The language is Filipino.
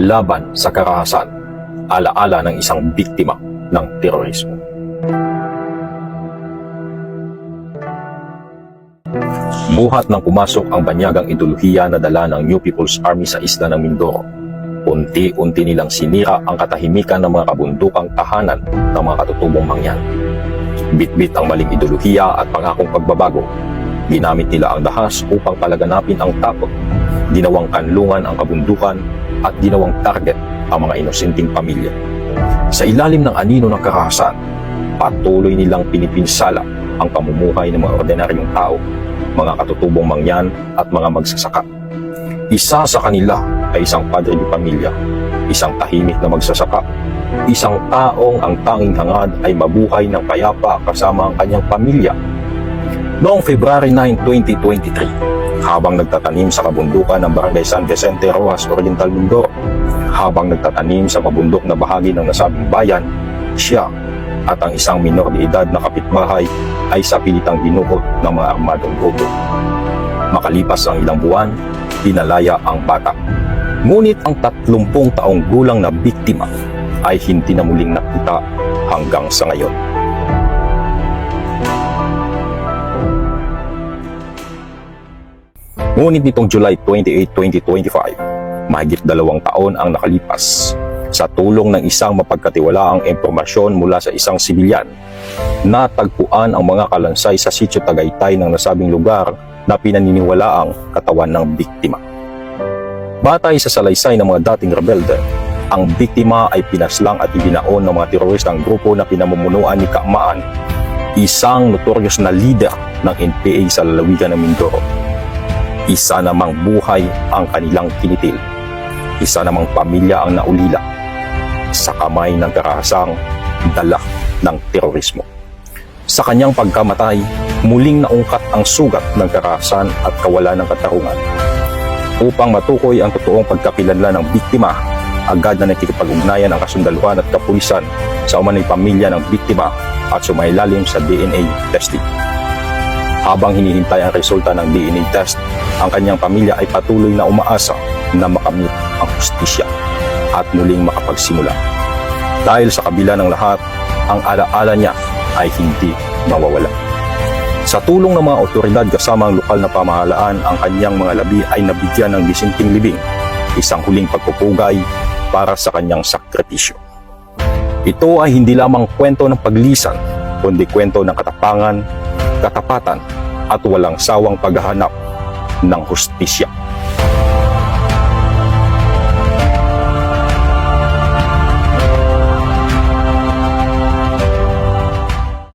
laban sa karahasan, alaala ng isang biktima ng terorismo. Buhat nang pumasok ang banyagang ideolohiya na dala ng New People's Army sa isla ng Mindoro. Unti-unti nilang sinira ang katahimikan ng mga kabundukang tahanan ng mga katutubong mangyan. Bitbit ang maling ideolohiya at pangakong pagbabago. Ginamit nila ang dahas upang palaganapin ang takot. Ginawang kanlungan ang kabundukan at ginawang target ang mga inosenteng pamilya. Sa ilalim ng anino ng karahasan, patuloy nilang pinipinsala ang pamumuhay ng mga ordinaryong tao, mga katutubong mangyan at mga magsasaka. Isa sa kanila ay isang padre de pamilya, isang tahimik na magsasaka, isang taong ang tanging hangad ay mabuhay ng payapa kasama ang kanyang pamilya. Noong February 9, 2023, habang nagtatanim sa kabundukan ng Barangay San Vicente Rojas, Oriental Mindoro, habang nagtatanim sa mabundok na bahagi ng nasabing bayan, siya at ang isang minor de edad na kapitbahay ay sa pilitang binukot ng mga armadong grupo. Makalipas ang ilang buwan, pinalaya ang bata. Ngunit ang 30 taong gulang na biktima ay hindi na muling nakita hanggang sa ngayon. Ngunit nitong July 28, 2025, mahigit dalawang taon ang nakalipas sa tulong ng isang mapagkatiwalaang impormasyon mula sa isang sibilyan, natagpuan ang mga kalansay sa sitio Tagaytay ng nasabing lugar na pinaniniwalaang katawan ng biktima. Batay sa salaysay ng mga dating rebelde, ang biktima ay pinaslang at ibinaon ng mga teroristang grupo na pinamumunuan ni Kaamaan, isang notorious na leader ng NPA sa lalawigan ng Mindoro. Isa namang buhay ang kanilang kinitil. Isa namang pamilya ang naulila sa kamay ng karahasang dala ng terorismo. Sa kanyang pagkamatay, muling naungkat ang sugat ng karahasan at kawalan ng katarungan. Upang matukoy ang totoong pagkakilanlan ng biktima, agad na nakikipag-ugnayan ang kasundaluhan at kapulisan sa umanay pamilya ng biktima at sumailalim sa DNA testing. Habang hinihintay ang resulta ng DNA test, ang kanyang pamilya ay patuloy na umaasa na makamit ang hustisya at muling makapagsimula. Dahil sa kabila ng lahat, ang alaala niya ay hindi mawawala. Sa tulong ng mga otoridad kasama ang lokal na pamahalaan, ang kanyang mga labi ay nabigyan ng gisinting libing, isang huling pagpupugay para sa kanyang sakripisyo. Ito ay hindi lamang kwento ng paglisan, kundi kwento ng katapangan, katapatan at walang sawang paghahanap ng hustisya.